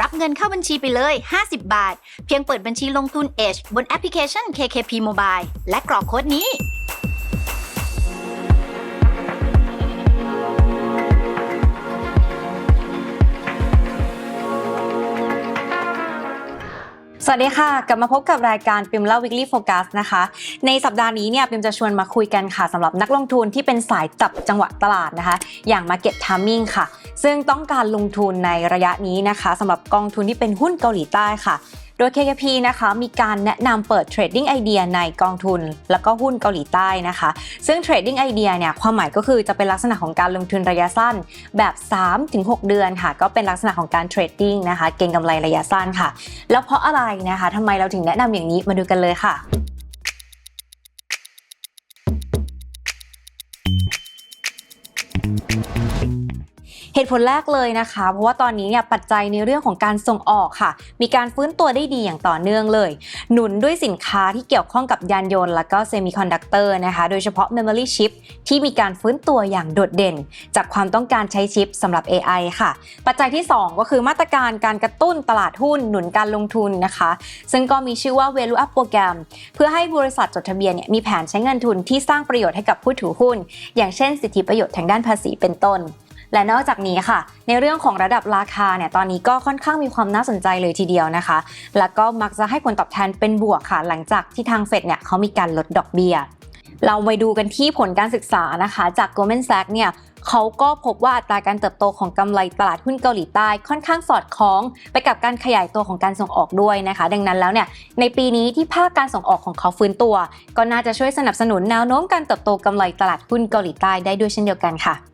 รับเงินเข้าบัญชีไปเลย 50 บาท เพียงเปิดบัญชีลงทุน Edge บนแอปพลิเคชัน KKP Mobile และกรอกโค้ดนี้ สวัสดีค่ะ กลับมาพบกับรายการปิมเล่า weekly focus นะคะ ในสัปดาห์นี้เนี่ยปิมจะชวนมาคุยกันค่ะสำหรับนักลงทุนที่เป็นสายจับจังหวะตลาดนะคะ อย่าง market timing ค่ะ ซึ่งต้องการลงทุนในระยะนี้นะคะสำหรับกองทุนที่เป็นหุ้นเกาหลีใต้ค่ะ โดย KKP นะคะมีการแนะนำเปิด trading idea ในกองทุน แล้วก็หุ้นเกาหลีใต้นะคะ ซึ่ง trading idea เนี่ยความหมายก็คือจะเป็นลักษณะของการลงทุนระยะสั้นแบบ 3-6 เดือนค่ะ ก็เป็นลักษณะของการเทรดดิ้งนะคะ เก็งกำไรระยะสั้นค่ะ แล้วเพราะอะไรนะคะทำไมเราถึงแนะนำอย่างนี้มาดูกันเลยค่ะ ผลแรกเลยนะคะ เพราะว่าตอนนี้เนี่ยปัจจัยในเรื่องของการส่งออกค่ะ มีการฟื้นตัวได้ดีอย่างต่อเนื่องเลย หนุนด้วยสินค้าที่เกี่ยวข้องกับยานยนต์ และก็เซมิคอนดักเตอร์นะคะ โดยเฉพาะ Memory Chip ที่มีการฟื้นตัวอย่างโดดเด่น จากความต้องการใช้ชิปสำหรับ AI ค่ะ ปัจจัยที่ 2 ก็คือมาตรการการกระตุ้นตลาดหุ้นหนุนการลงทุนนะคะ ซึ่งก็มีชื่อว่า Value Up Program เพื่อให้บริษัทจดทะเบียนเนี่ยมีแผนใช้เงินทุนที่สร้างประโยชน์ให้กับผู้ถือหุ้น อย่างเช่น สิทธิประโยชน์ทางด้านภาษีเป็นต้น และนอกจากนี้ค่ะ ในเรื่องของระดับราคาเนี่ยตอนนี้ก็ค่อนข้างมีความน่าสนใจเลยทีเดียวนะคะ แล้วก็มักจะให้ผลตอบแทนเป็นบวกค่ะ หลังจากที่ทางเฟดเนี่ยเขามีการลดดอกเบี้ยเราไปดูกันที่ผลการศึกษานะคะ จาก Goldman Sachs เนี่ยเขาก็พบว่าอัตราการเติบโตของกำไรตลาดหุ้นเกาหลีใต้ค่อนข้างสอดคล้อง ไปกับการขยายตัวของการส่งออกด้วยนะคะ ดังนั้นแล้วเนี่ยในปีนี้ที่ภาคการส่งออกของเขาฟื้นตัว ก็น่าจะช่วยสนับสนุนแนวโน้มการเติบโตกำไรตลาดหุ้นเกาหลีใต้ได้ด้วยเช่นเดียวกันค่ะ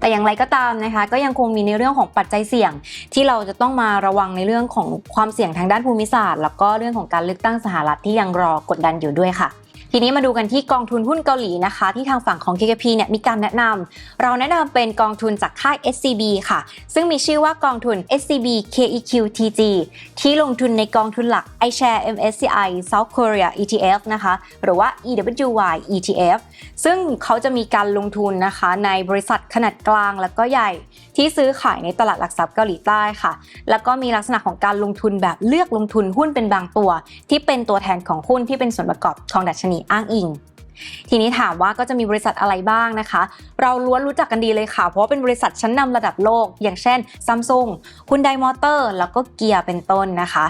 แต่อย่างไรก็ตามนะคะ ก็ยังคงมีในเรื่องของปัจจัยเสี่ยง ที่เราจะต้องมาระวังในเรื่องของความเสี่ยงทางด้านภูมิศาสตร์ แล้วก็เรื่องของการเลือกตั้งสหรัฐที่ยังรอกดดันอยู่ด้วยค่ะ ทีนี้มาดูกันที่กองทุนหุ้นเกาหลีนะคะ ที่ทางฝั่งของ KKP เนี่ยมีการแนะนำเราแนะนำเป็นกองทุนจากค่าย SCB ค่ะ ซึ่งมีชื่อว่ากองทุน SCB KEQTG ที่ลงทุนในกองทุนหลัก iShare MSCI South Korea ETF นะคะ หรือว่า EWY ETF ซึ่งเขาจะมีการลงทุนนะคะในบริษัทขนาดกลางแล้วก็ใหญ่ที่ซื้อขายในตลาดหลักทรัพย์เกาหลีใต้ค่ะ แล้วก็มีลักษณะของการลงทุนแบบเลือกลงทุนหุ้นเป็นบางตัว ที่เป็นตัวแทนของหุ้นที่เป็นส่วนประกอบของดัชนีอ้างอิง ทีนี้ถามว่าก็จะมีบริษัทอะไรบ้างนะคะ เราล้วนรู้จักกันดีเลยค่ะ เพราะว่าเป็นบริษัทชั้นนำระดับโลก อย่างเช่นซัมซุงคุณไดมอเตอร์แล้วก็เกียร์เป็นต้นนะคะ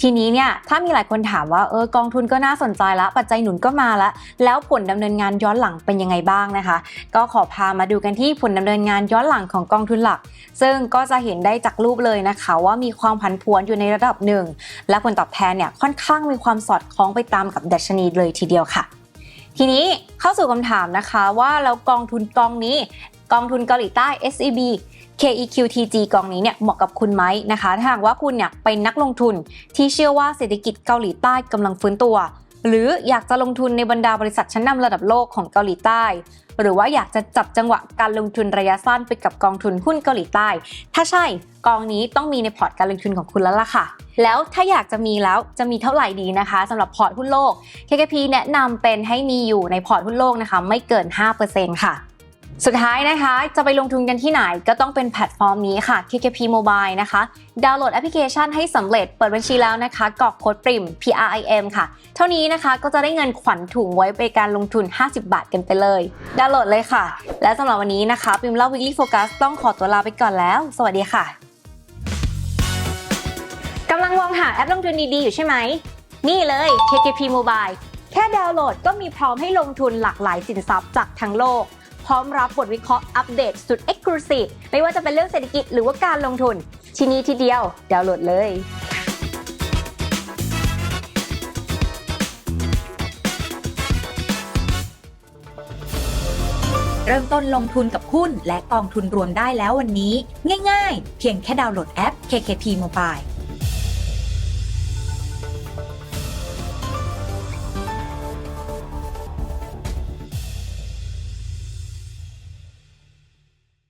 ทีนี้เนี่ยถ้ามีหลายคนถามว่าเออกองทุนก็น่าสนใจละปัจจัยหนุนก็มาละแล้วผลดำเนินงานย้อนหลังเป็นยังไงบ้างนะคะ ก็ขอพามาดูกันที่ผลดำเนินงานย้อนหลังของกองทุนหลัก ซึ่งก็จะเห็นได้จากรูปเลยนะคะ ว่ามีความผันผวนอยู่ในระดับหนึ่งและผลตอบแทนเนี่ยค่อนข้างมีความสอดคล้องไปตามกับดัชนีเลยทีเดียวค่ะ ทีนี้เข้าสู่คำถามนะคะว่าแล้วกองทุนกองนี้ กองทุนเกาหลีใต้ SEB KEQTG กองนี้เนี่ยเหมาะกับคุณไหมนะคะ ถ้าหากว่าคุณเนี่ยเป็นนักลงทุนที่เชื่อว่าเศรษฐกิจเกาหลีใต้กำลังฟื้นตัว หรืออยากจะลงทุนในบรรดาบริษัทชั้นนำระดับโลกของเกาหลีใต้ หรือว่าอยากจะจับจังหวะการลงทุนระยะสั้นไปกับกองทุนหุ้นเกาหลีใต้ ถ้าใช่กองนี้ต้องมีในพอร์ตการลงทุนของคุณแล้วล่ะค่ะ แล้วถ้าอยากจะมีแล้วจะมีเท่าไหร่ดีนะคะสำหรับพอร์ตหุ้นโลก KKP แนะนำเป็นให้มีอยู่ในพอร์ตหุ้นโลกนะคะ ไม่เกิน 5%ค่ะ สุดท้ายนะคะ จะไปลงทุนกันที่ไหนก็ต้องเป็นแพลตฟอร์มนี้ค่ะ KKP Mobile นะคะ ดาวน์โหลดแอปพลิเคชันให้สำเร็จเปิดบัญชีแล้วนะคะกรอกโค้ดปริม PRIM ค่ะ เท่านี้นะคะก็จะได้เงินขวัญถุงไว้ไปการลงทุน 50 บาทกันไปเลย ดาวน์โหลดเลยค่ะ และสำหรับวันนี้นะคะปิมเล่า Weekly Focus ต้องขอตัวลาไปก่อนแล้ว สวัสดีค่ะกำลังมองหาแอปลงทุนดีๆอยู่ใช่ไหม นี่เลย KKP Mobile แค่ดาวน์โหลดก็มีพร้อมให้ลงทุนหลากหลายสินทรัพย์จากทั้งโลก พร้อมรับบทวิเคราะห์อัปเดตสุด Exclusive ไม่ว่าจะเป็นเรื่องเศรษฐกิจหรือว่าการลงทุน ที่นี้ทีเดียวดาวน์โหลดเลยเริ่มต้นลงทุนกับหุ้นและกองทุนรวมได้แล้ววันนี้ ง่ายๆ เพียงแค่ดาวน์โหลดแอป KKP Mobile